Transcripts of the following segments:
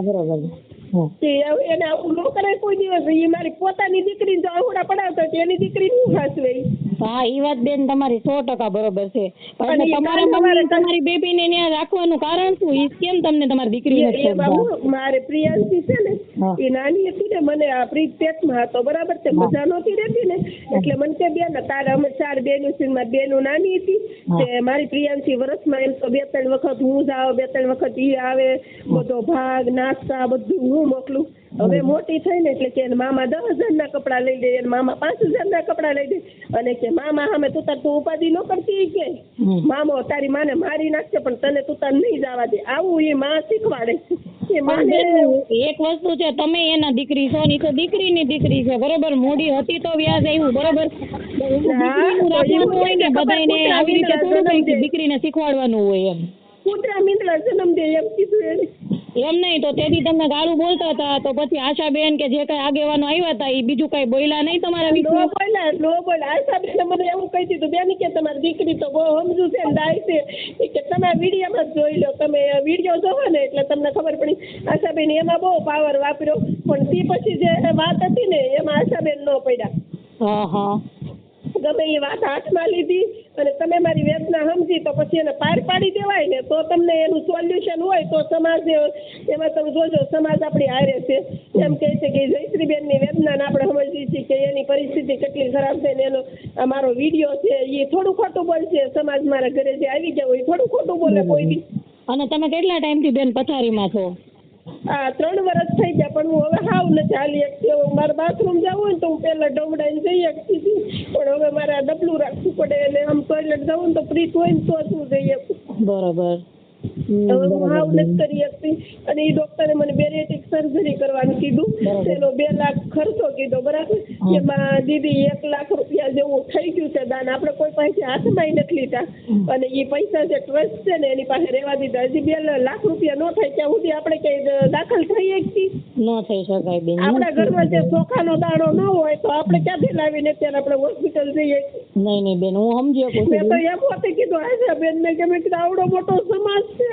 હા, બરોબર. કે એને આવું ન કરાય કોઈ દિવસ. એ મારી પોતાની દીકરીને જો આવડા પડાવતો હોય તો એની દીકરી હું સાચવે હા ઈ વાત બેન તમારી સો ટકા બરોબર છે. પણ તમારા મમ્મી તમારી બેબી ને ત્યાં રાખવાનું કારણ શું? ઈ કેમ તમને તમારી દીકરી એ- મારે પ્રિયાંશી છે ને એ નાની હતી ને મને આ પ્રીત પેટમાં હતો બરાબર છે? મજા નહોતી રહેતી ને એટલે મને કે બેન તારે અમે ચાર બેનું છે મારી બેનું નાની હતી કે તે મારી પ્રિયાંશી વર્ષમાં એમ તો બે ત્રણ વખત હું જ આવે બે ત્રણ વખત ઈ આવે બધો ભાગ નાસ્તા બધું હું મોકલું. હવે મોટી થઈ ને એટલે કે મામા દસ હજારના કપડાં લઈ દે મામા પાંચ હજારના કપડાં લઈ દે અને કે મામા સામે તું તાર તું ઉપાધિ ન કરતી કે. મામો તારી માને મારી નાખશે પણ તને તું તાર નહીં જવા દે. આવું એ માં શીખવાડે. છે માને એક વસ્તુ છે તમે એના દીકરી છો ને તો દીકરીની દીકરી છે બરોબર? મોડી હતી તો વ્યાજ આવ્યું બરોબર? હોય ને આવી રીતે થોડું. દીકરીને શીખવાડવાનું હોય એમ. કૂતરા મીંદડા જન્મ દે એમ કીધું એને એમ નહીં તો તેથી તમને ગાળું બોલતા હતા. તો પછી આશાબેન કે જે કઈ આગેવાનો આવ્યા હતા એ બીજું કઈ બોલ્યા નહીં તમારા નો બોલ્યા નો બોલ્યા. આશા બેને મને એવું કહી દીધું બેન કે તમારી દીકરી તો બહુ સમજુ છે ને દાય છે. ઈ કે તમે વિડીયોમાં જ જોઈ લો તમે વીડિયો જોવો ને એટલે તમને ખબર પડી. આશાબેન એમાં બહુ પાવર વાપર્યો પણ તે પછી જે વાત હતી ને એમાં આશાબેન ન પડ્યા. હા હા. ગમે એ વાત હાથમાં લીધી અને તમે મારી વેદના સમજી તો પછી એને પાર પાડી દેવાય ને, તો તમને એનું સોલ્યુશન હોય તો સમાજ એમાં તમે જોજો, સમાજ આપણી હારે છે. એમ કહે છે કે જયશ્રીબેનની વેદનાને આપણે સમજીએ છીએ કે એની પરિસ્થિતિ કેટલી ખરાબ છે ને એનો અમારો મારો વીડિયો છે એ થોડું ખોટું બોલશે. સમાજ મારા ઘરે જે આવી હોય એ થોડું ખોટું બોલે કોઈ દી. અને તમે કેટલા ટાઈમથી બેન પથારીમાં છો? આ ત્રણ વર્ષ થઈ ગયા, પણ હું હવે હાવ નથી હાલી શકતી. હવે મારે બાથરૂમ જવું હોય ને તો હું પહેલાં ડોમડાઈને જઈ શકતી હતી. પણ હવે મારે આ ડબલું રાખવું પડે અને આમ ટોયલેટ જવું ને તો પ્રીત હોય ને તો જ હું જઈ શકું. બરોબર. હવે હું હાવ નથી કરી શકતી અને એ ડોક્ટરે મને બેરેટિક સર્જરી કરવાનું કીધું. તેનો બે લાખ ખર્ચો કીધો બરાબર? એમાં દીદી એક લાખ રૂપિયા જેવું થઈ ગયું છે દાન. આપણે કોઈ પાસે હાથમાં નથી લીધા. અને એ પૈસા જે ટ્રસ્ટ છે ને એની પાસે રહેવા દીધા. હજી બે લાખ રૂપિયા ન થાય ત્યાં સુધી આપણે ક્યાંય દાખલ થઈ શકતી ન થઈ શકાય બેન આપણા ઘરમાં જે ચોખાનો દાણો ન હોય તો આપણે ક્યાંથી લાવીને ત્યારે આપણે હોસ્પિટલ જઈએ નહીં નહીં બેન હું સમજી શકું મેં તો એમ હોતે કીધું આશા બેન મેં કે મેં કીધું આવડો મોટો સમાજ છે.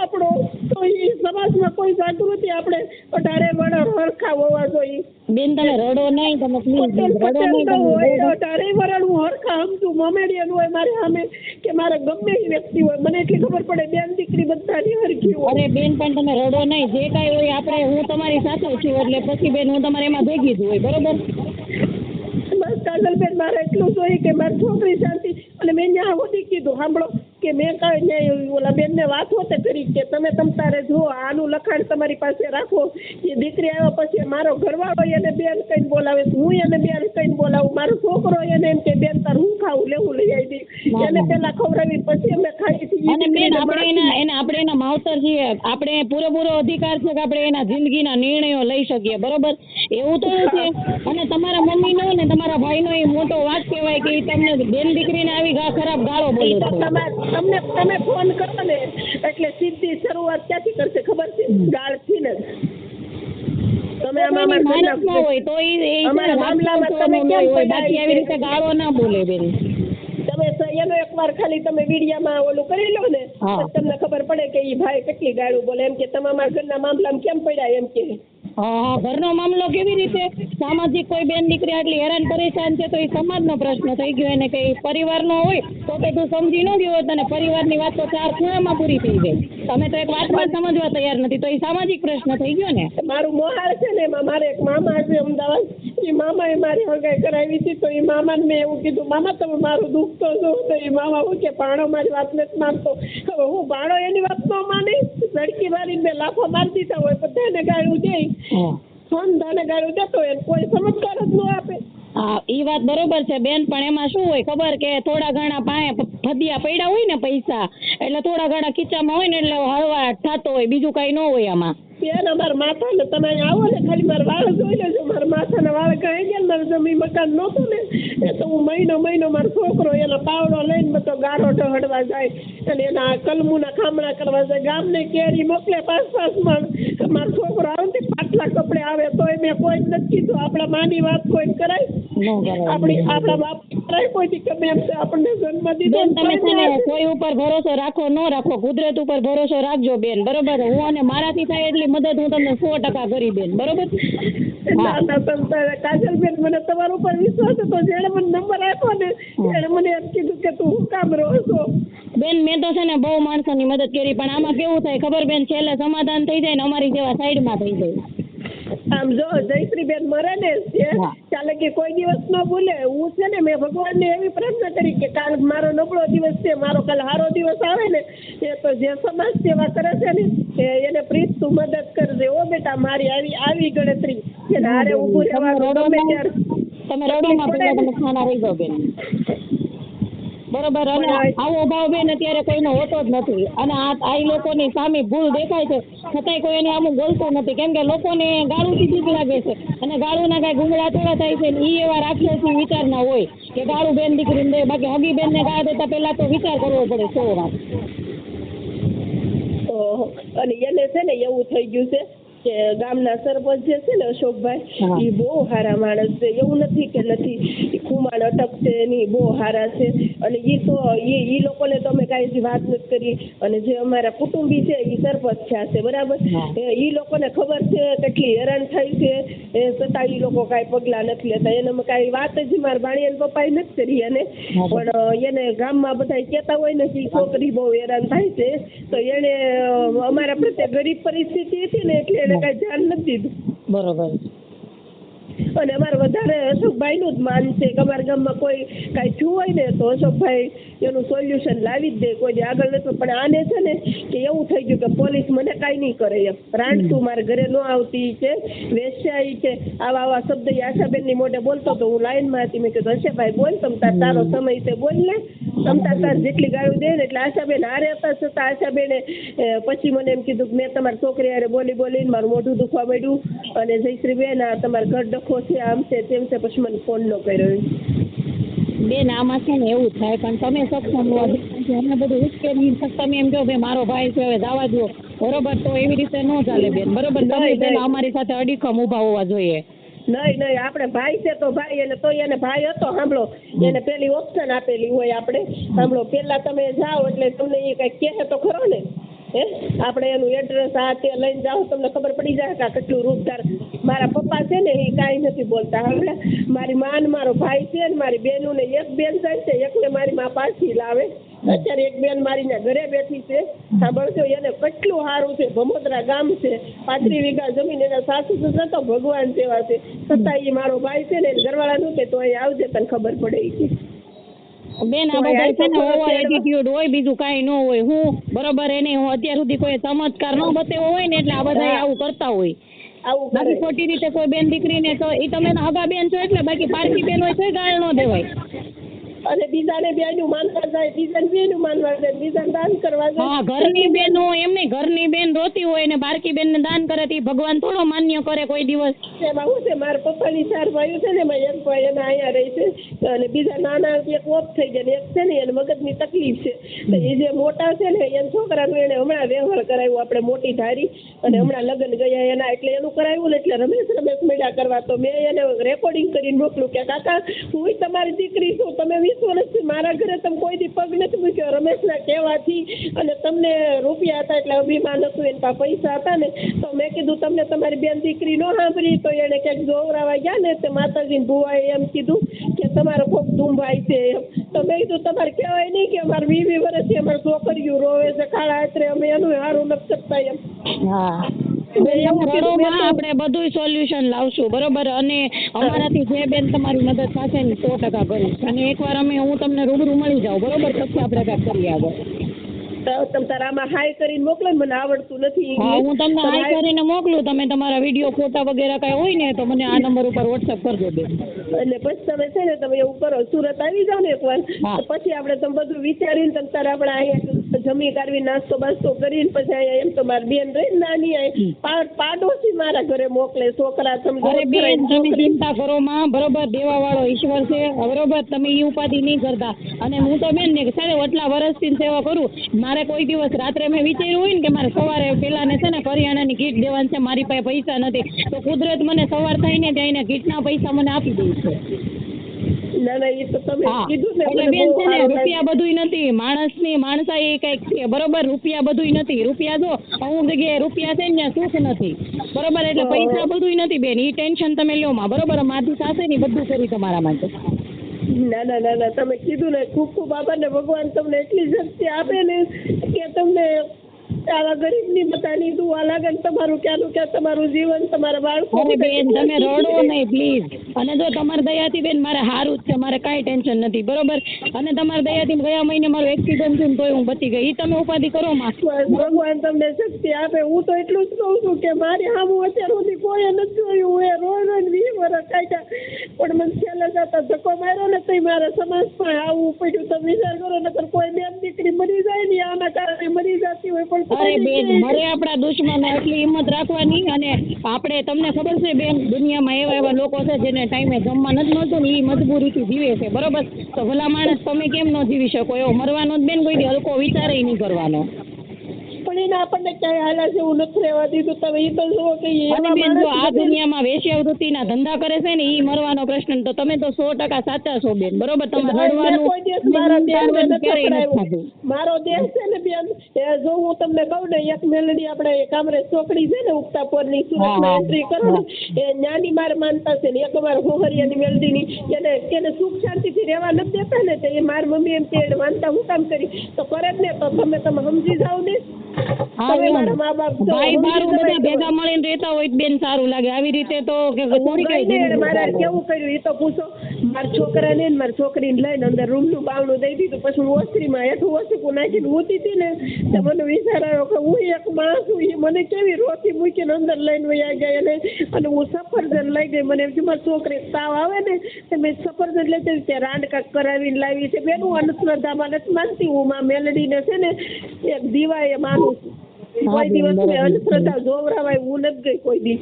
આપણો તો એ સમાજમાં કોઈ જાગૃતિ આપણે અઢારે વર્ણ હરખા હોવા જોઈએ. બેન તમે રડો નહીં તમે. અઢારે વર્ણ હું હરખા સમજુ મોમેડિયન હોય મારે સામે કે મારે ગમે એ વ્યક્તિ હોય. મને એટલી ખબર પડે બેન દીકરી બધાની હરખી હોય. અરે બેન પણ તમે રડો નહીં. જે કાંઈ હોય આપણે હું તમારી સાથે છું એટલે પછી બેન હું તમારે એમાં ભેગી જ હોય બરોબર? બસ કાજલબેન મારે એટલું જોઈએ કે મારી છોકરી શાંતિ અને મેં ત્યાં સુધી કીધું સાંભળો. કે મેં કાંઈ ન્યાય ઓલા બેનને વાત હોતે કરી કે તમે તમ તારે જુઓ આનું લખાણ તમારી પાસે રાખો. એ દીકરી આવ્યા પછી મારો ઘરવાળો એને બેન કહીને બોલાવે હું એને બેન કહીને બોલાવું. મારો છોકરો એને એમ કે બેન તાર હું ખાવું? લેવું લઈ આવી ના, એને પેલા ખવડાવી પછી અમે ખાઈ અને બેન આપણે એના એના આપણે એના માવતર છીએ. આપણે પૂરેપૂરો અધિકાર છે કે આપણે એના જિંદગીના નિર્ણયો લઈ શકીએ. બરોબર? એવું તો છે. અને તમારા મમ્મીનો ને તમારા ભાઈનો એ મોટો વાત કહેવાય કે તમને બેન દીકરીને આવી ગા ખરાબ ગાળો બોલે છે. તમારે તમને તમે ફોન કરો ને એટલે સીધી શરૂઆત ક્યાંથી કરશે ખબર છે? ગાળથી ને. તમે આમાં કોઈની અમારા માણસ ના હોય તો એ અમારા મામલામાં તમે કેમ હોય બાકી આવી રીતે ગાળો ના બોલે બેન. તમે એનો એકવાર ખાલી તમે વિડીયામાં ઓલું કરી લો ને તમને ખબર પડે કે એ ભાઈ કેટલી ગાળું બોલે. એમ કે તમે અમારા ઘરના મામલામાં કેમ પડ્યા એમ કે. હા ઘરનો મામલો કેવી રીતે? સામાજિક કોઈ બેન દીકરી આટલી હેરાન પરેશાન છે તો એ સમાજનો પ્રશ્ન થઈ ગયો. એને કઈ પરિવારનો હોય તો તો તું સમજી ન ગયો હોત અને પરિવારની વાત તો ચાર ખૂણામાં પૂરી થઈ ગઈ. તમે તો એક વાતમાં સમજવા તૈયાર નથી તો એ સામાજિક પ્રશ્ન થઈ ગયો ને? મારું મોહાર છે ને એમાં મારે એક મામા છે અમદાવાદ. એ મામાએ મારી હગાઈ કરાવી હતી તો એ મામાને મેં એવું કીધું, મામા, તમે મારું દુઃખ તો જો તો એ મામા હું કે ભાણો, મારી વાત નથી માનતો. હવે હું ભાણો એની વાત ન માની? લડકી મારીને મેં લાફો મારી દીધા હોય બધાને ગાળું દે. હા. ધંધાને ગાળું દેતો હોય કોઈ સમજકાર જ ન આપે. હા ઈ વાત બરોબર છે બેન પણ એમાં શું હોય ખબર કે થોડા ઘણા પાસે ફદિયા પડ્યા હોય ને પૈસા એટલે થોડા ઘણા ખીચામાં હોય ને એટલે હળવાટ થતો હોય બીજું કઈ ન હોય આમાં. બેન અમારા માથા ને તમે આવો ને ખાલી મારા વાળ જોઈ લેજો. મારા માથાના વાળ કહી ગયા મારે જમીન મકાન નહોતું ને એ તો હું મહિનો મહિનો મારો છોકરો એનો પાવડો લઈને બધો ગારો ઢહડવા જાય અને એના કલમુના ખામણા કરવા જાય. ગામને કેરી મોકલે પાંચ પાંચમાં મારો છોકરો આવે ને પાટલા કપડે આવે તોય મેં કોઈ જ નથી કીધું. આપણા માની વાત કોઈ કરાય? આપણી આપણા બાપ કરાય કોઈથી કે મેં છે આપણને જન્મ દીધો તમે ને ને કોઈ ઉપર ભરોસો રાખો ન રાખો. કુદરત ઉપર ભરોસો રાખજો બેન બરોબર? હું અને મારાથી થાય એટલી મદદ હું તમને સો ટકા કરી બેન બરોબર કાજલબેન મને તમારો ઉપર વિશ્વાસ હતો. જેણે મને નંબર આપ્યો ને એણે મને એમ કીધું કે તું હું કામ રહો છો? બેન મેં તો છે ને બહુ માણસોની મદદ કરી પણ આમાં કેવું થાય ખબર બેન? છેલ્લે સમાધાન થઈ જાય ને અમારી જેવા સાઈડમાં થઈ જાય. આમ જો જયશ્રીબેન મરે ને છે ચાલે કે કોઈ દિવસ ન ભૂલે હું છે ને મેં ભગવાનને એવી પ્રાર્થના કરી કે કાલ મારો નબળો દિવસ છે મારો કાલ સારો દિવસ આવે ને એ તો જે સમાજ સેવા કરે છે ને એને પ્રીત તું મદદ કરજે. ઓ બેટા મારી આવી આવી ગણતરી. કે હારે ઊભું રહેવાનું રડો તમે પેલા તમે ખાના રહી જાઓ બેન. બરોબર અને આવો ભાવ બેન અત્યારે કોઈનો હોતો જ નથી. અને આ આ લોકોની સામે ભૂલ દેખાય છે. છતાંય કોઈ એને આમ બોલતું નથી. કેમ કે લોકોને ગાળુથી બીક લાગે છે. અને ગાળુના કાંઈ ગુંગળા થોડા થાય છે ને એ એવા રાક્ષસી વિચારના હોય કે ગાળું બેન દીકરીને દે બાકી હગી બેનને ગાળ દેતા પહેલાં તો વિચાર કરવો પડે સો વાત. અને એને છે ને એવું થઈ ગયું છે કે ગામના સરપંચ જે છે ને અશોકભાઈ એ બહુ સારા માણસ છે. એવું નથી કે નથી. કુમાર અટક અટકશે એની બહુ સારા છે. અને એ તો એ એ લોકોને તો અમે કાંઈ વાત નથી કરી. અને જે અમારા કુટુંબી છે એ સરપંચ થયા છે બરાબર? એ ઈ લોકોને ખબર છે કેટલી હેરાન થાય છે. એ છતાં ઈ લોકો કાંઈ પગલાં નથી લેતા. એને કાંઈ વાત જ મારા ભાણિયા પપ્પાએ નથી કરી એને. પણ એને ગામમાં બધા કહેતા હોય ને કે છોકરી બહુ હેરાન થાય છે. તો એને અમારા પ્રત્યે ગરીબ પરિસ્થિતિ હતી ને એટલે એને કઈ ધ્યાન નથી દીધું. બરોબર. અને અમારે વધારે અશોકભાઈનું જ માન છે કે અમારા ગામમાં કોઈ કાંઈ થયું હોય ને તો અશોકભાઈ એનું સોલ્યુશન લાવી જ દે કોઈ આગળ નથી. પણ આને છે ને કે એવું થઈ ગયું કે પોલીસ મને કાંઈ નહીં કરે એમ. રાંડતું મારા ઘરે ન આવતી છે વેશ્યાઈ છે આવા આવા શબ્દ આશાબેન આશાબેનની મોઢે બોલતો તો હું લાઈનમાં હતી. મેં કીધું હર્ષાભાઈ બોલ તમ તારો સમય છે બોલ ને. તમ તાર જેટલી ગાળું દે ને એટલે આશાબેન હારે હતા છતાં આશાબેને પછી મને એમ કીધું કે મેં તમારી છોકરી હારે બોલી બોલીને મારું મોઢું દુખવા માંડ્યું અને જયશ્રીબેન આ તમારા ઘર ડખો છે આમ છે તેમ છે પછી મને ફોન ન કર્યો બેન આમાં છે ને એવું થાય પણ તમે સક્ષમ એમને બધું ઉશ્કેરી તમે એમ કહો ભાઈ મારો ભાઈ છે હવે જવા દો. બરોબર તો એવી રીતે ન ચાલે બેન બરોબર? તમે. અમારી સાથે અડીખમ ઊભા હોવા જોઈએ. નહીં નહીં, આપણે ભાઈ છે તો ભાઈ એને તો એને ભાઈ હતો, સાંભળો. એને પેલી ઓપ્શન આપેલી હોય આપણે. સાંભળો, પેલા તમે જાઓ એટલે તમને એ કઈ કહે તો ખરો ને. હે? આપણે એનું એડ્રેસ આ તે લઈને જાઓ, તમને ખબર પડી જાય કે કેટલું રૂપદાર મારા પપ્પા છે ને, એ કાંઈ નથી બોલતા હવે મારી માન મારો ભાઈ છે ને, મારી બેનું ને એક બેન જાય છે, એકને મારી મા પાછી લાવે. અત્યારે એક બેન મારી ના ઘરે બેઠી છે. સાંભળજો એને કેટલું સારું છે. ભમોદરા ગામ છે. પાંત્રી વીઘા જમીન એના સાસુ સસરા તો ભગવાન જેવા છે. છતાં એ મારો ભાઈ છે ને ઘરવાળા નું કે તો અહીં આવજે તને ખબર પડે ઈ બેન આ બધા છે ને ઓવર એટીટ્યુડ હોય બીજું કાંઈ ન હોય. હું બરોબર એને હું અત્યાર સુધી કોઈ ચમત્કાર ન બતાવ્યો હોય ને એટલે આ બધા આવું કરતા હોય. આવું બાકી ખોટી રીતે કોઈ બેન દીકરીને તો એ તમે હગા બેન છો એટલે બાકી પારકી બેન હોય તોય ગાળ ન દેવાય. અને બીજાને બેનું માનવા જાય બીજાને બેનું માનવા જાય બીજાને દાન કરવા જાય. હા ઘરની બેન હોય એમ ઘરની બેન રોતી હોય ને બારકી બેનને દાન કરે તે ભગવાન થોડો માન્ય કરે કોઈ દિવસ. એમાં હું છે મારા પપ્પાની ચાર ભાઈઓ છે ને એમાં એક ભાઈ એના અહીંયા રહે છે. અને બીજા નાના એક ઓફ થઈ ગયા ને એક છે ને એને મગજની તકલીફ છે. એ જે મોટા છે ને એના છોકરાનું એને હમણાં વ્યવહાર કરાવ્યો આપણે મોટી ધારી. અને હમણાં લગ્ન ગયા એના એટલે એનું કરાવ્યું ને એટલે રમેશ રમેશ મેળા કરવા. તો મેં એને રેકોર્ડિંગ કરીને મોકલું કે કાકા હું તમારી દીકરી છું તમે વીસ વર્ષથી મારા ઘરે તમે કોઈ દી પગ નથી મૂક્યો. રમેશના કહેવાથી અને તમને રૂપિયા હતા એટલે અભિમાન હતું, એના પાસે પૈસા હતા ને, તો મેં કીધું તમને તમારી બેન દીકરી ન સાંભળી, તો એને ક્યાંક જોવરાવા ગયા ને, તે માતાજી ભુવાએ એમ કીધું કે તમારો કોક ધૂમભાઈ છે એમ. તો મેં કીધું, તમારે કહેવાય નહીં કે અમારે વીસ વીસ વર્ષથી અમારે છોકરીઓ રોવે છે, ખાડા આતરે અમે એનું સારું નથી કરતા એમ. હા. મેં એવું કીધું, રડોમાં મેં તો- આપણે બધું સોલ્યુશન લાવશું બરોબર? અને અમારાથી જે બેન તમારી મદદ થશે ને સો ટકા કરીશ અને એકવાર અમે હું તમને રૂબરૂ મળી જાઉં બરોબર? પછી આપણે કાંઈક કરીએ આગળ તમે કરીને મોકલો મને આવડતું નથી હા હું તમને હાઈ કરીને મોકલું. તમે તમારા વીડિયો ફોટા વગેરે કાંઈ હોય ને તો મને આ નંબર ઉપર વોટ્સઅપ કરજો બેન. એટલે પછી તમે છે ને તમે એવું કરો સુરત આવી જાઓ ને એકવાર. પછી આપણે તમે બધું વિચારીને તમે તારા આપણે અહીંયા જમી કાઢવી નાસ્તો બાસ્તો કરીને પછી અહીંયા એમ તો મારી બેન રહી નાની પાડોશી મારા ઘરે મોકલે છોકરા તમે અરે બેન તમે ચિંતા કરો માં બરોબર દેવા વાળો ઈશ્વર છે બરોબર તમે ઈ ઉપાધિ નહીં કરતા. અને હું તો બેન ને સાહેબ આટલા વર્ષથી સેવા કરું. મારે કોઈ દિવસ રાત્રે મેં વિચાર્યું હોય ને કે મારે સવારે પેલા ને છે ને કરિયાણાની કીટ દેવાની છે મારી પાસે પૈસા નથી. તો કુદરત મને સવાર થઈને ને ત્યાં એને કીટના પૈસા મને આપી દે છે. ના ના એ તો તમે કીધું ને એટલે બેન છે ને રૂપિયા બધુંય નથી. માણસની માણસાઈ કંઈક છે. બરોબર? રૂપિયા બધુંય નથી. રૂપિયા જો અમુક જગ્યાએ રૂપિયા છે ને સુખ નથી. બરોબર? એટલે પૈસા બધુંય નથી બેન. ઈ ટેન્શન તમે લ્યો માં. બરોબર? માથી થશે ને બધું કરી તમારા માટે. ના ના ના ના. તમે કીધું ને ખૂબ ખૂબ આભાર ને ભગવાન તમને એટલી શક્તિ આપે ને કે તમને આવા ગરીબની બધાની દુઆ લાગે ને તમારું ક્યાંનું ક્યાં તમારું જીવન તમારા બાળકો અરે બેન તમે રડો નહીં પ્લીઝ અને જો તમારી દયાથી બેન મારે સારું જ છે મારે કાંઈ ટેન્શન નથી બરોબર? અને તમારી દયાથી ગયા મહિને મારો એક્સિડન્ટ થયું તોય હું બચી ગઈ. તમે ઉપાધિ કરો માં. ભગવાન તમને શક્તિ આપે. હું તો એટલું જ કહું છું કે મારી સામું અત્યાર સુધી કોઈ નથી જોયું. હું એ રોજ રોજ વીસ વર્ષ કાઢ્યા. પણ મને છેલ્લે જતા ધક્કો માર્યો ને તો મારા સમાજમાં આવું પડ્યું તમે વિચાર કરો નકર કોઈ બેન દીકરી મરી જાય ને આના કારણે મરી જતી હોય પણ અરે બેન. મરે આપણા દુશ્મન એટલી હિંમત રાખવાની અને આપણે તમને ખબર છે બેન દુનિયામાં એવા એવા લોકો છે જેને ટાઈમે જમવા નથી મળતું ને એ મજબૂરીથી જીવે છે બરોબર તો ભલા માણસ તમે કેમ ન જીવી શકો એવો મરવાનો જ બેન કોઈ હલકો વિચારે નહીં કરવાનો પણ એને આપણને ક્યાંય હાલા જેવું નથી રહેવા દીધું તમે એ તો જુઓ કે અને એવા બેન જો આ માણસ. દુનિયામાં વેશ્યાવૃત્તિના ધંધા કરે છે ને એ મરવાનો પ્રશ્ન તો તમે તો સો ટકા સાચા છો બેન બરોબર તમે મેં રડવાનું કોઈ દિવસ મારા દેહને વિચારવાનું નથી ક્યારેય નથી પકડાયું. થતું. મારો દેશ છે ને બેન એ જો હું તમને કહું ને એક મેલડી આપણે કામરેજ ચોકડી છે ને ઉગતાપોરની હા, સુરતમાં હા. એન્ટ્રી કરો ને એ જ્ઞાની માર માનતા છે ને એક અમારે હોહરિયાની મેલડીની એને એને સુખ શાંતિથી રહેવા નથી દેતા ને તો એ મારી મમ્મી એમ કે એને માનતા હું કામ કરી તો કરે જ ને તો તમે તમે સમજી જાઓ ને ભાઈ બારું બધા ભેગા મળીને રહેતા હોય બેન સારું લાગે. આવી રીતે તો કેવું કર્યું એ તો પૂછો. મારા છોકરાને ને મારી છોકરીને લઈને અંદર રૂમનું બાવણું દઈ દીધું. પછી હું ઓસરીમાં હેઠું ઓસરીકું નાખીને ઊતી હતી ને, તો મને વિચાર આવ્યો કે હું એક માણસ છું એ મને કેવી રોતી મૂકીને અંદર લઈને વયા ગઈ અને અને હું સફરજન લઈ ગઈ. મને એમ મારી છોકરી તાવ આવે ને, તો મેં સફરજન લઈ જઈ ત્યાં રાંડકા કરાવીને લાવી છે. બેનું હું અંધશ્રદ્ધામાં નથી માનતી હું, માં મેલડીને છે ને, એક દીવાએ માનું છું કોઈ દિવસ મેં અંધશ્રદ્ધા જોવરાવાય હું નથી ગઈ કોઈ દી.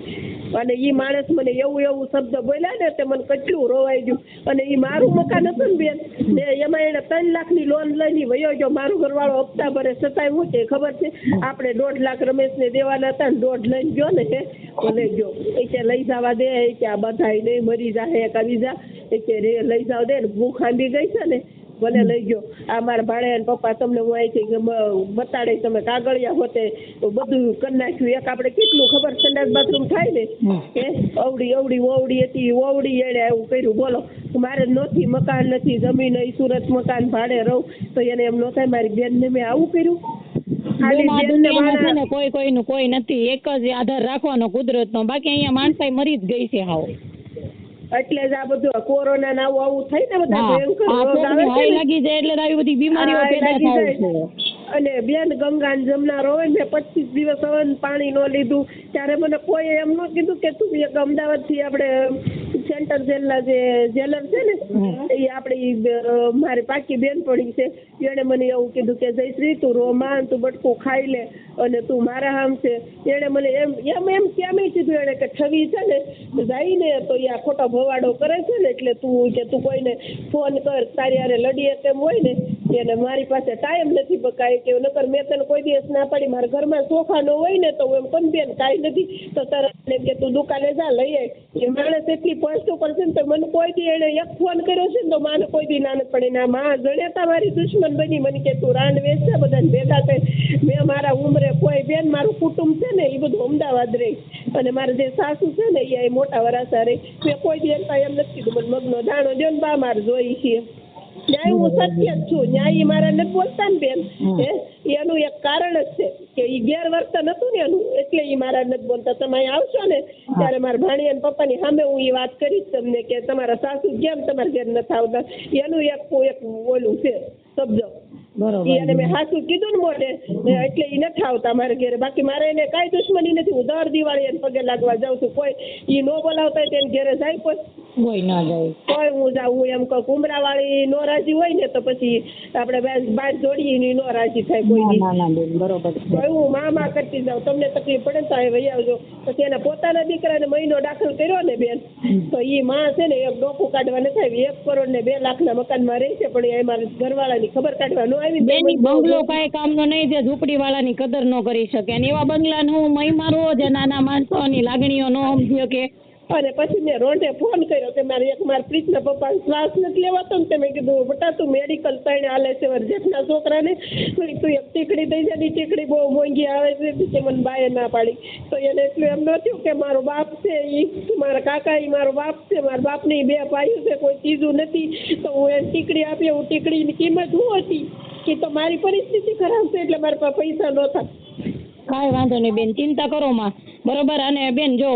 અને ઈ માણસ મને એવું એવું શબ્દ બોલ્યા ને તે મને કેટલું રોવાઈ ગયું. અને ઈ મારું મકાન હતું ને બેન ને એમાં એને ત્રણ લાખની લોન લઈને વયો ગયો. મારું ઘરવાળો હપ્તા ભરે છતાંય હું છે ખબર છે? આપણે દોઢ લાખ રમેશને દેવાના હતા ને દોઢ લઈને ગયો ને હે ભલે ગયો. એ કે લઈ જવા દે એ કે આ બધા નહીં મરી જાય એક આવી જા. એ કે રે લઈ જાવ દે ને ભૂખ આંબી ગઈ છે ને. ભલે લઈ ગયો. આ મારા ભાડે અને પપ્પા તમને હું અહીંથી બતાડે તમે કાગળિયા હોતે બધું કરી નાખ્યું. એક આપણે કેટલું ખબર સંડાસ બાથરૂમ થાય ને? એ અવડી અવડી ઓવડી હતી ઓવડી એને એવું કર્યું. બોલો મારે નથી મકાન નથી જમીન અહીં સુરત મકાન ભાડે રહું. તો એને એમ ન થાય મારી બેનને મેં આવું કર્યું? બેન, ને કોઈ કોઈનું કોઈ નથી. એક જ આધાર રાખવાનો કુદરતનો. બાકી અહીંયા માણસાઈ મરી જ ગઈ છે હાવ. એટલે જ આ બધું કોરોના ને આવું આવું થઈ ને બધા ભયંકર રોગ આવે છે ને. લાગી જાય એટલે આવી બધી બીમારીઓ પેદા થાય છે. અને બેન ગંગા ને જમનાર હોય મેં પચીસ દિવસ હવે પાણી ન લીધું ત્યારે મને કોઈ એમ ન કીધું કે તું એક અમદાવાદથી આપણે સેન્ટર જેલના જે જેલર છે ને એ આપણી મારી પાકી બેનપણી છે એણે મને એવું કીધું કે જયશ્રી તું રોમાન તું બટકું ખાઈ લે અને તું મારા હામ છે. એણે મને એમ એમ એમ કેમ કીધું એણે કે છવી છે ને જાય ને તો એ આ ખોટો ભવાડો કરે છે ને એટલે તું કે તું કોઈને ફોન કર તારી હારે લડીએ તેમ હોય ને એને મારી પાસે ટાઈમ નથી બકાય કે નકર મેં તને કોઈ દિવસ ના પાડી. મારા ઘરમાં ચોખા ન હોય ને તો હું એમ પણ બેન, કાંઈ નથી. તો તરત કે તું દુકાને જા, લઈ આવી એ માણસ એટલી પહોંચતો પડશે ને, તો મને કોઈ દી એને એક ફોન કર્યો છે ને, તો માને કોઈ દી નાનક પડે. ના માં જણેતા મારી દુશ્મન બની. મને કે, તું રાન વેચશે બધાને ભેગા થઈ મેં મારા ઉમરે કોઈ બેન, મારું કુટુંબ છે ને, એ બધું અમદાવાદ રહે. અને મારા જે સાસુ છે ને, એ મોટા વરાસા રહી. મેં કોઈ કાંઈ એમ નથી કીધું. મને મગનો દાણો દો ને, બા, મારે જોઈ છીએ ન્યાય હું સત્ય જ છું. ન્યાય મારા નથી બોલતા ને બેન. એનું એક કારણ જ છે કે એ ગેરવર્તન હતું ને એનું એટલે એ મારા નથી બોલતા. તમે આવશો ને ત્યારે મારા ભાણી અને પપ્પાની સામે હું એ વાત કરીશ તમને કે તમારા સાસુ કેમ તમારા ઘેર નથી આવતા? એનું એક એક ઓલું છે શબ્દ. બરોબર. એને મેં કીધું ને મોઢે એટલે એ નથી આવતા મારે ઘરે. બાકી મારે એને કાંઈ દુશ્મની નથી. હું દર દિવાળી એને પગે લાગવા જાઉં છું. કોઈ ઈ નો બોલાવતા હોય તેને ઘરે જાય કોઈ કોઈ ના જાય. કોઈ હું જાઉં એમ કહું કુમરા વાળી નો રાજી હોય ને તો પછી આપણે બા- બહાર જોડીએ નો રાજી થાય કોઈ બરોબર છે. હું મા મા કરતી જાઉં. તમને તકલીફ પડે તો વહી આવજો. પછી એના પોતાના દીકરાને મહિનો દાખલ કર્યો ને બેન તો ઈ માં છે ને એક ડોકું કાઢવા નથી આવી. એક કરોડ ને બે લાખના મકાનમાં રહી છે પણ એ મારા ઘરવાળાની ખબર કાઢવા ન બેન બંગલો કાંઈ કામનો નહીં જે ઝૂંપડી વાળાની કદર ન કરી શકે. અને એવા બંગલાનું હું મહિમા રોજ નાના માણસોની લાગણીઓ ન સમજી શકે. અને પછી મેં રોંઢે ફોન કર્યો કે મારે એક મારા પ્રીતના પપ્પા શ્વાસ નથી લેવાતો ને મેં કીધું બટા તું મેડિકલ તઈને હાલે છે મારા જેઠના છોકરાને. તું એક ટીકડી દઈ જાય ની ટીકડી બહુ મોંઘી આવે છે તે મને બાએ ના પાડી. તો એને એટલું એમ ન થયું કે મારો બાપ છે એ મારા કાકા એ મારો બાપ છે મારા બાપની બે પાયું છે કોઈ ચીજું નથી. તો હું એને ટીકડી આપી હું ટીકડીની કિંમત હું હતી? કે તો મારી પરિસ્થિતિ ખરાબ છે એટલે મારા પાસે પૈસા થાય. કાંઈ વાંધો નહીં બેન, ચિંતા કરો માં. બરોબર, અને બેન જો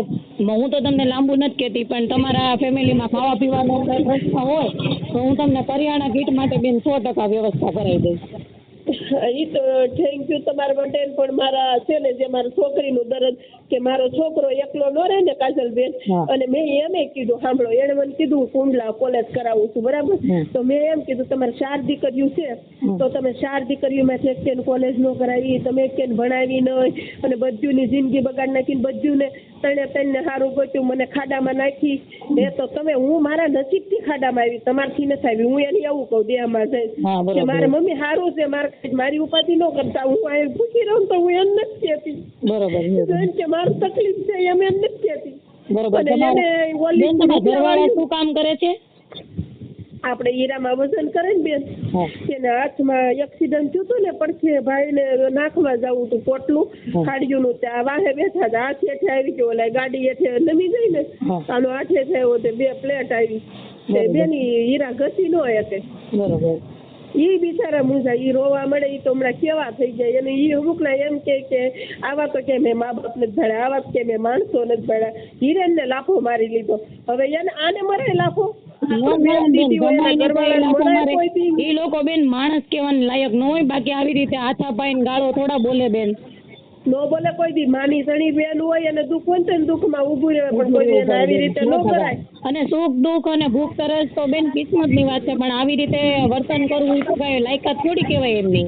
હું તો તમને લાંબુ નથી કહેતી, પણ તમારા ફેમિલીમાં ખાવા પીવાનો પ્રશ્ન હોય, તો હું તમને કરિયાણા કીટ માટે બેન સો ટકા વ્યવસ્થા કરાવી દઈશ. એ તો થેન્ક યુ તમારા માટે પણ મારા છે ને જે મારા છોકરીનું દરદ કે મારો છોકરો એકલો ન રહે ને કાજલબેન અને મેં એમ કીધું સાંભળો એણે મને કીધું કુંડલા કોલેજ કરાવું છું બરાબર? તો મેં એમ કીધું તમારે ચાર દીકરીઓ છે તો તમે ચાર દીકરીઓમાંથી એક કોલેજ ન કરાવી તમે એક કેન ભણાવી ન અને બધ્યુંની જિંદગી બગાડ નાખીને બધ્યુંને તણે તણે સારું ગોત્યું મને ખાડામાં નાખી. એ તો તમે હું મારા નસીબથી ખાડામાં આવી તમારથી નથી આવી. હું એને એવું કહું દેહમાં જઈ. કે મારા મમ્મી સારું છે મારે મારી ઉપાધિ ન કરતા. હું આ પૂછી રહું તો હું એમ નથી કહેતી. બરોબર કે મારું તકલીફ છે એમ એમ નથી કહેતી. બરોબર. એને ઓલી શું કામ કરે છે? આપણે હીરામાં વજન કરે ને બેન એને હાથમાં એક્સિડન્ટ થયું હતું ને પડખે ભાઈને નાખવા જવું હતું પોટલું હા. નું ત્યાં વાહે બેઠા હતા હાથ હેઠે આવી ગયો ઓલા ગાડી હેઠે નમી ગઈ ને. આનો હાથે થયો તે બે પ્લેટ આવી. બેની હીરા ઘસી ન શકે બરોબર. ઈ બિચારા મૂંઝા એ રોવા મળે એ તો હમણાં કેવા થઈ જાય. અને ઈ અમુકના એમ કે કે આવા તો કે મેં મા બાપ નથી ભણ્યા આવા તો કે મેં માણસો નથી ભણ્યા. હિરેનને લાફો મારી લીધો. હવે એને આને મરે લાફો? ના, ના, એ લોકો બેન માણસ કહેવાને લાયક ન હોય બાકી આવી રીતે હાથા પાઈને ગાળો થોડા બોલે બેન. નો બોલે કોઈ દી માની સણી બેન હોય અને દુઃખ હોય ને તો દુઃખમાં ઉભું રહે પણ કોઈ દી આવી રીતે ન કરાય. અને સુખ દુઃખ અને ભૂખ તરસ તો બેન કિસ્મતની વાત છે પણ આવી રીતે વર્તન કરવું તો કઈ લાયકાત થોડી કહેવાય એમની.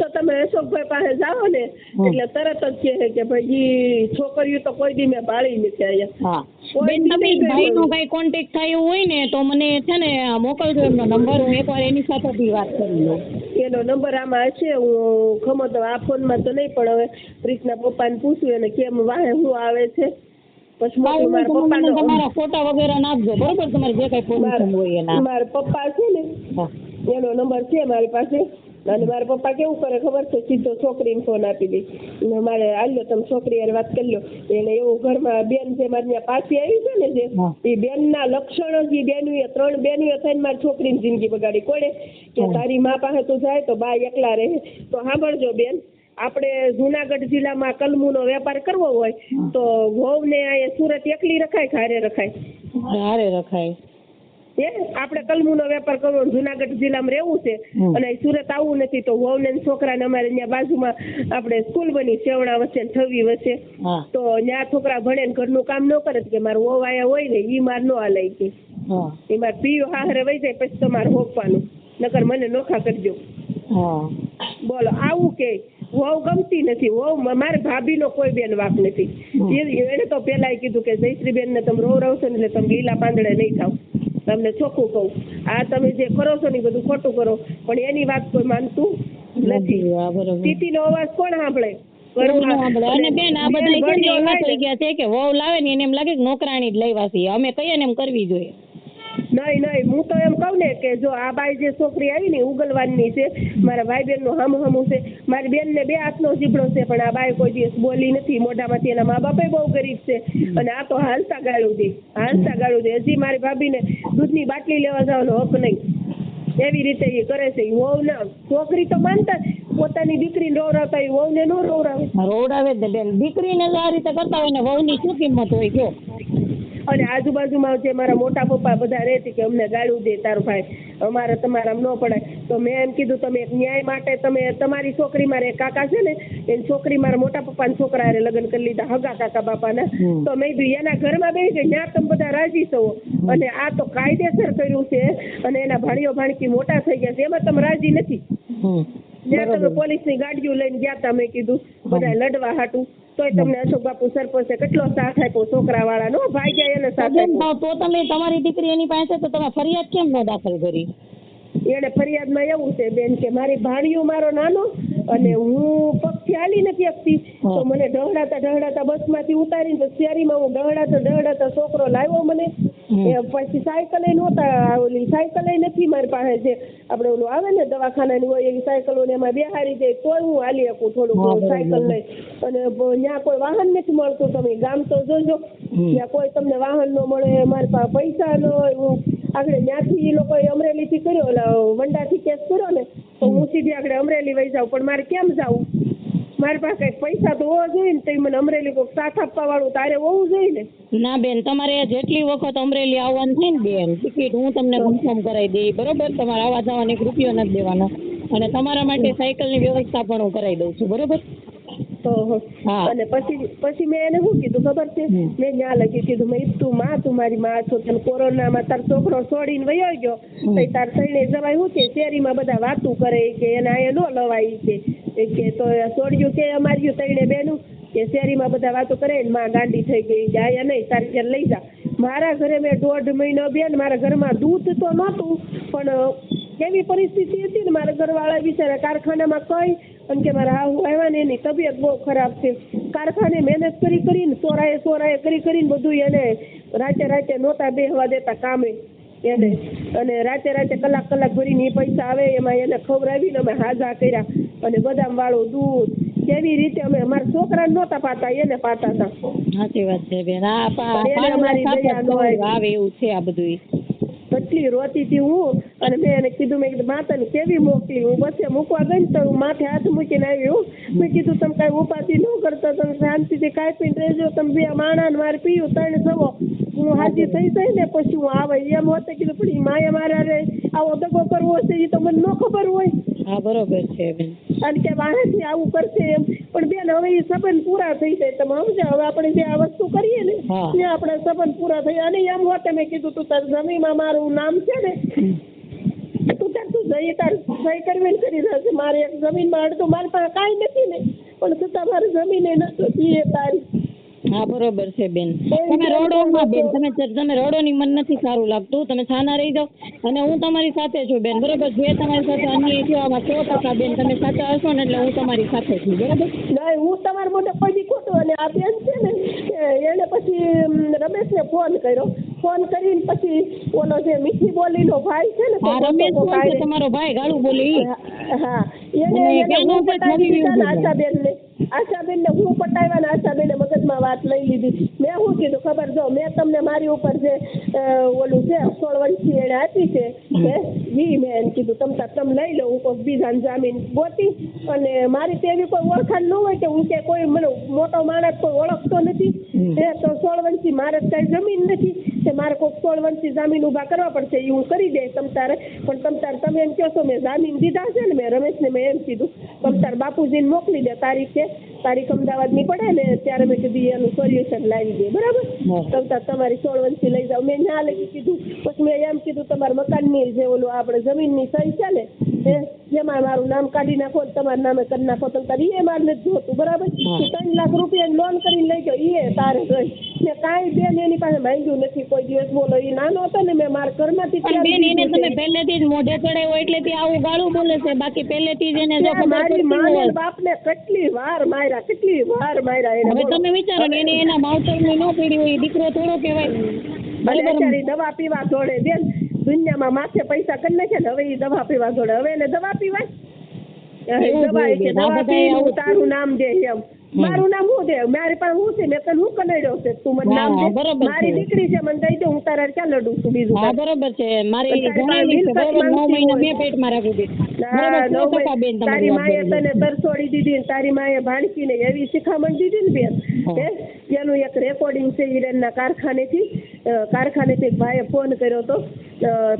તો તમે અશોકભાઈ પાસે જાઓ ને એટલે તરત જ કહે કે ભાઈ છોકરીઓ તો કોઈ દી મેં પાળી નથી અહીંયા. બેન તમે નહીં ભાઈનો કઈ કોન્ટેક્ટ થાય હોય ને તો મને છે ને મોકલજો એમનો નંબર હું એકવાર એની સાથે બી વાત કરી લઉં. એનો નંબર આમાં છે હું ખમો તો આ ફોનમાં તો નહીં પણ હવે પ્રીતના પપ્પાને પૂછું એને કેમ વાહે શું આવે છે. પછી તમારા ફોટા વગેરે નાખજો બરોબર? તમારે જે કઈ પોઝિશન હોય એના મારા મારા પપ્પા છે ને એનો નંબર છે મારી પાસે. અને મારા પપ્પા કેવું કરે ખબર છે? સીધો છોકરીને ફોન આપી દે. અને મારે આલ્યો તમે છોકરી યાર વાત કરી લો. એને એવું ઘરમાં બેન જે મારી ત્યાં પાછી આવી છે ને જે. એ બેનના લક્ષણો જ બેનુએ ત્રણ બેનુએ થઈને મારી છોકરીની જિંદગી બગાડી. કોડે કે તારી મા પાસે તું જાય તો બા એકલા રહે. તો સાંભળજો બેન આપણે જુનાગઢ જિલ્લામાં કલમુનો વેપાર કરવો હોય તો વહુને અહીંયા સુરત એકલી રખાય કે હારે રખાય? હારે રખાય. હે આપણે કલમુનો વેપાર કરવો જુનાગઢ જિલ્લામાં રહેવું છે. અને સુરત આવવું નથી તો વહુ ને છોકરાને અમારે ત્યાં બાજુમાં આપણે સ્કૂલ બની સેવણા વચ્ચે થવી છવી વચ્ચે તો ત્યાં છોકરા ભણે ને ઘરનું કામ ન કરે કે મારું વહુ આયા હોય ને ઈ માર ન હાલે કે. ઈ માર પીયો હાહરે વહી જાય પછી તમારે હોપવાનું. નકર મને નોખા કરજો. બોલો આવું કે વહુ ગમતી નથી. વહુ મારે ભાભીનો કોઈ બેન વાક નથી. એને તો પેલા કીધું કે જયશ્રી બેન ને તમે રોવ રહો છો ને એટલે તમે લીલા પાંદડે નહીં થાવ તમને ચોખ્ખું કહું. આ તમે જે કરો છો ને બધું ખોટું કરો પણ એની વાત કોઈ માનતું નથી. હા નો અવાજ કોણ સાંભળે. અને બેન આ બધા એવા થઈ ગયા છે કે વહુ લાવે ને એને એમ લાગે કે નોકરાણી જ છીએ અમે કહીએ ને એમ કરવી જોઈએ. નહીં નહીં હું તો એમ કહું ને કે જો આ બાઈ જે છોકરી આવી ને ઉગલવાની છે, મારા ભાઈ બેનનું હામું હમું છે, મારી બેન ને બે હાથનો જીભડો છે, પણ આ બાઈ કોઈ દિવસ બોલી નથી, મોઢામાંથી એના મા બાપે બહુ ગરીબ છે. અને આ તો હાલતા ગાળું છે હાલતા ગાળું છે. હજી મારી ભાભીને દૂધની બાટલી લેવા જવાનો હક નહીં. એવી રીતે એ કરે છે વહુ ના છોકરી તો માનતા જ. પોતાની દીકરીને રોવરાવતા એ વહુને ન રોવરાવે. રોડાવે જ બેન. દીકરીને જ આ રીતે કરતા હોય ને, વહુની શું કિંમત હોય, કયો? અને આજુબાજુમાં જે મારા મોટા પપ્પા બધા રહેતી કે અમને ગાળું દે તારો ભાઈ અમારે તમારે આમ ન પડાય. તો મેં એમ કીધું તમે એક ન્યાય માટે તમે તમારી છોકરી મારે કાકા છે ને એની છોકરી મારા મોટા પપ્પાના છોકરા હારે લગ્ન કરી લીધા હગા કાકા બાપાના. તો મેં કીધું એના ઘરમાં બેસી કે ત્યાં તમે બધા રાજી થવો અને આ તો કાયદેસર કર્યું છે અને એના ભાણીઓ ભાણકી મોટા થઈ ગયા છે એમાં તમે રાજી નથી. ત્યાં તમે પોલીસ પોલીસની ગાડીઓ લઈને ગયા તમે મેં કીધું બધા લડવા હાટું. તોય તમને અશોક બાપુ સરપંચે કેટલો સાથ આપ્યો છોકરા વાળા નો ભાગ્યા એને સાથ આપ્યો. તો તમે તમારી દીકરી એની પાસે તો તમે ફરિયાદ કેમ ન દાખલ કરી? એને ફરિયાદમાં એવું છે બેન કે મારી ભાણિયો મારો નાનો અને હું પગથી હાલી નથી શકતી તો મને ઢહડાતા ઢહડાતા બસમાંથી ઉતારીને શેરીમાં હું ઢહડાતા ઢહડાતા છોકરો લાવ્યો મને. પછી સાયકલ નહોતા ઓલી સાયકલ નથી મારી પાસે જે આપણે ઓલું આવે ને દવાખાનાની હોય એવી સાયકલો ને એમાં બેહારી જાય તોય હું હાલી શકું થોડુંક સાયકલ લઈ. અને ત્યાં કોઈ વાહન નથી મળતું તમે ગામ તો જોજો. ત્યાં કોઈ તમને વાહન ન મળે મારી પાસે પૈસા ન હોય હું આગળ ત્યાંથી એ લોકોએ અમરેલીથી કર્યો ઓલા વંડાથી કેસ કર્યો ને, તો હું સીધી આગળ અમરેલી વહી જાઉં. પણ મારે કેમ જાવું મારી પાસે પૈસા તો હોવા જોઈએ ને, તો મને અમરેલી કોઈક સાથ આપવા વાળું તારે હોવું જોઈએ ને. ના બેન, તમારે જેટલી વખત અમરેલી આવવાનું થાય ને બેન, ટિકિટ હું તમને કન્ફર્મ કરાવી દઈ બરોબર? તમારે આવવા જવાનો, એક રૂપિયો નથી દેવાનો. અને તમારા માટે સાયકલની વ્યવસ્થા પણ હું કરાવી દઉં છું. બરોબર. અને પછી પછી મેં એને શું કીધું ખબર છે? મેં ત્યાં લખી કીધું મેં તું માં તું મારી માં છો. તને કોરોનામાં તાર છોકરો છોડીને વયો ગયો. તો તાર થઈને જવાય શું કે શેરીમાં બધા વાતું કરે કે એને અહીંયા નો લવાય કે. કે તો છોડ્યું કે અમારી તઈને બેનું? કે શેરીમાં બધા વાતો કરે ને માં ગાંડી થઈ ગઈ. કે અહીંયા નહીં તારે ઘેર લઈ જા. મારા ઘરે મેં દોઢ મહિનો બેન મારા ઘરમાં દૂધ તો નહોતું પણ કેવી પરિસ્થિતિ હતી ને મારા ઘરવાળા બિચારા કારખાનામાં કઈ અને કે મારા હાહુ આવ્યા ને એની તબિયત બહુ ખરાબ છે. કારખાને મહેનત કરી કરીને સોરાએ સોરાએ કરી કરીને બધું એને રાતે રાતે નહોતા બેહવા દેતા કામે. એને. અને રાતે રાતે કલાક કલાક ભરીને એ પૈસા આવે એમાં એને ખવડાવીને અમે હાજા કર્યા. અને બદામ વાળું દૂધ કેવી રીતે અમે અમારા છોકરાને નહોતા પાતા એને પાતા હતા. સાચી વાત છે બેન. આ અમારી આવે. એવું છે આ બધું કેટલી રોતી હતી હું અને મેં એને કીધું, મેં કીધું, માતાને કેવી મોકલી? હું બસે મૂકવા ગઈ ને તો હું માથે હાથ મૂકીને આવી હું. મેં કીધું, તમે કાંઈ ઉપાધિ ન કરતા, તમે શાંતિથી કાંઈ પીને રહેજો. તમે બે માણા ને મારે પીયું ત્રણ સવો હું હાજી થઈ જાય ને પછી હું આવે. એમ હોતે કીધું પણ ઈ માએ મારા રે. આવો દગો કરવો છે એ તો મને ન ખબર હોય. હા બરોબર છે બેન. કારણ કે વાહેથી આવું કરશે એમ. પણ બેન હવે એ સંબંધ પૂરા થઈ જાય. તમે સમજો હવે આપણે જે આ વસ્તુ કરીએ ને એ આપણા સપન સંબંધ પૂરા થઈ અને એમ હોતે મેં કીધું તું તાર જમીનમાં મારું નામ છે ને તું તાર તું જઈ તાર સહી કરવી ને કરી દેશે મારે એક જમીનમાં અડધું મારી પાસે કાંઈ નથી ને. પણ છતાં મારે જમીને નથી એ તારી હા બરોબર છે બેન. તમે રડો માં બેન તમે તમે રડો ની મન નથી સારું લાગતું. તમે છાના રહી જાઓ. અને હું તમારી સાથે છું બેન બરોબર? જે તમારી સાથે અન્યાય થયો આમાં સો ટકા બેન તમે સાચા હશો ને એટલે હું તમારી સાથે છું બરોબર? નહીં હું તમારા મોઢે કોઈ દી ખોટું અને આ બેન છે ને એને પછી રમેશને ફોન કર્યો. ફોન કરીને પછી ઓલો જે મીઠી બોલીનો ભાઈ છે ને રમેશ તમારો ભાઈ ગાળું બોલી. હા એને દીધા ને. આશાબેનને હું પટાવ્યા ને આશાબેને મગજમાં વાત લઈ લીધી. મેં શું કીધું? ખબર જો મેં તમને મારી ઉપર જે ઓલું છે સોળવંશી એને આપી છે કે ઈ મેં એને કીધું તમ તમે લઈ લો હું કોઈ બીજાને જામીન ગોતી. અને મારી તેવી કોઈ ઓળખાણ ન હોય કે હું કે કોઈ મને મોટો માણસ કોઈ ઓળખતો નથી. એ તો સોળવંશી મારે કઈ કાંઈ જમીન નથી. તે મારે કોઈક સોળવંશી જામીન ઊભા કરવા પડશે એ હું કરી દઈશ તમ તારે પણ તમ તાર તમે એમ કહો છો મેં જામીન દીધા છે ને મેં રમેશને મેં એમ કીધું. તમ તાર બાપુજીને મોકલી દે તારીખે. તારીખ અમદાવાદની પડે ને ત્યારે મેં કીધું એનું સોલ્યુશન લાવી દે બરાબર. તમ તાર તમારી સોળવંશી લઈ જાઓ. મેં ના લઈ કીધું. પછી મેં એમ કીધું તમારા મકાનની જે ઓલું આપણે જમીનની સહી છે ને એ જેમાં મારું નામ કાઢી નાખો તમારું નામે કરી નાખો તો તાર એ મારે નથી જોતું બરાબર? ત્રણ લાખ રૂપિયા લોન કરીને લઈ ગયો એ તારે ગઈ મેં કાંઈ બેન એની પાસે માંગ્યું નથી કોઈ દિવસ બોલો એ નાનો હતો ને મેં મારા ઘરમાંથી પણ બેન એને તમે પહેલેથી જ મોઢે ચડાવ્યો એટલે તે આવું ગાળું બોલે છે બાકી પહેલેથી જ એને જો મારી માને બાપને કેટલી વાર માર્યા કેટલી વાર માર્યા એને હવે તમે વિચારો ને એને એના માવતરની ન પીડી હોય દીકરો થોડો કહેવાય. બરાબર? દવા પીવા દોડે બેન. દુનિયામાં માથે પૈસા કરી નાખે ને હવે એ દવા પીવા જોડે હવે એને દવા પીવાય દવા પી તારું નામ દે એમ. મારું નામ હું દે મારી પાસે હું છે? મેં તને હું કનાડ્યો છે? તું મને નામ દે. મારી. દીકરી છે મને દઈ દે હું તારા ક્યાં લડું છું બીજું હા. બરોબર છે. મારી જણાવી છે બરોબર. નવ મહિના. મેં પેટમાં રાખી દીધી ના, તારી માએ તને તરસોડી દીધી ને તારી માએ ભાણકીને એવી શિખામણ દીધી ને બેન. હા. એનું એક રેકોર્ડિંગ છે ઈરેનના કારખાનેથી. થી કારખાનેથી થી ભાઈએ ફોન કર્યો તો.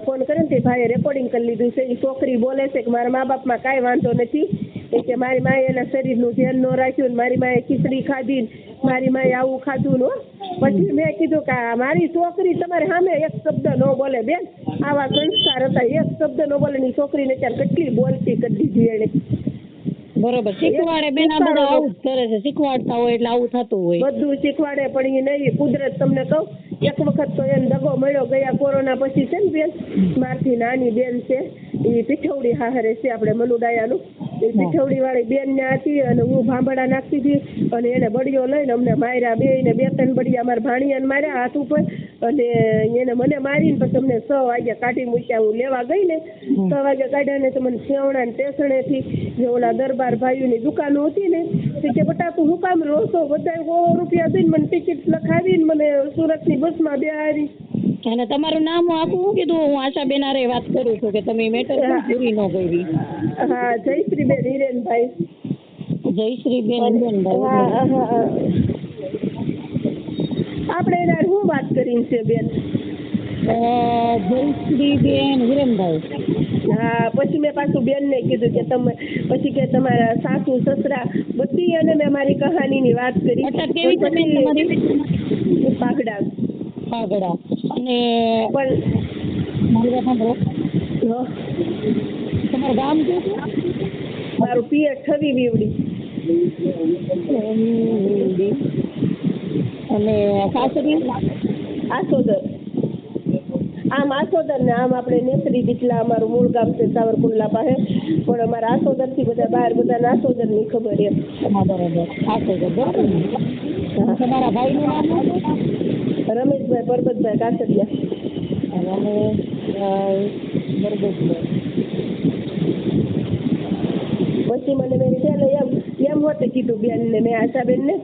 ફોન કર્યો ને તે ભાઈએ રેકોર્ડિંગ કરી લીધું છે. એ છોકરી બોલે છે કે મારા મા બાપમાં કાંઈ વાંધો નથી. એ કે મારી માએ એના શરીરનું ધ્યાન ન રાખ્યું ને મારી માએ ખીચડી ખાધી ને મારી માએ આવું ખાધું ને પછી મેં કીધું કે મારી છોકરી તમારે સામે એક શબ્દ ન બોલે બેન. આવા સંસ્કાર હતા એક શબ્દ ન બોલે ની છોકરીને ત્યારે કેટલી બોલતી કરી દીધી એને. બરોબર શીખવાડે બેન આ બધા આવું જ કરે છે. શીખવાડતા હોય એટલે આવું થતું હોય. બધું શીખવાડે પણ એ નહીં. કુદરત તમને કહું એક વખત તો એને દગો મળ્યો ગયા કોરોના પછી છે ને બેન? મારથી નાની બેન છે એ પીઠવડી હાહરે છે આપણે મનુડાયાનું. એ પીઠવડી વાળી બેન ને હતી અને હું ભાંભડા નાખતી હતી અને એને બળીઓ લઈને અમને માર્યા બે ને બે ત્રણ બળિયા અમારા ભાણિયાને માર્યા હાથ ઉપર અને એને મને મારીને પછી અમને છ વાગે કાઢી મૂક્યા હું લેવા ગઈ ને છ વાગે કાઢ્યા ને તો મને સેવણા ને ટેસણેથી જે ઓલા દરબાર ભાઈઓની દુકાનો હતી ને તે કે બટા તું હું કામ રહો છો બધા સો રૂપિયા દઈને મને ટિકિટ લખાવીને મને સુરતની બસમાં બેહારી. અને તમારું નામ આખું શું કીધું હું આશાબેન આરે વાત કરું છું કે તમે મેટર પૂરી ન કરી. હા જયશ્રીબેન હિરેનભાઈ. જયશ્રીબેન બેન હિરેનભાઈ. હા, હા. આપણે એના શું વાત કરીને છે બેન? જયશ્રીબેન હિરેનભાઈ. હા પછી મેં પાછું બેનને કીધું કે તમે પછી કે તમારા સાસુ સસરા બધી અને મેં મારી કહાનીની વાત કરી. બેન પાઘડા. પાઘડા. અને તમારું ગામ કયું છે? મારું પિયર છવી બીવડી. અને સાસરી આસોદર. આમ આસોદર ને આમ આપણે નેસરી બીચલા અમારું મૂળ ગામ છે સાવરકુંડલા પાસે. પણ અમારા આસોદરથી બધા બહાર બધા આસોદરની ખબર એમ. બરાબર. આસોદર બરાબર તમારા ભાઈ નું નામ રમેશભાઈ પરબતભાઈ કાસરિયા. અને અ, બરોબર પછી મને મેં ચાલે એમ એમ હોતે કીધું બેન ને મેં આશાબેન ને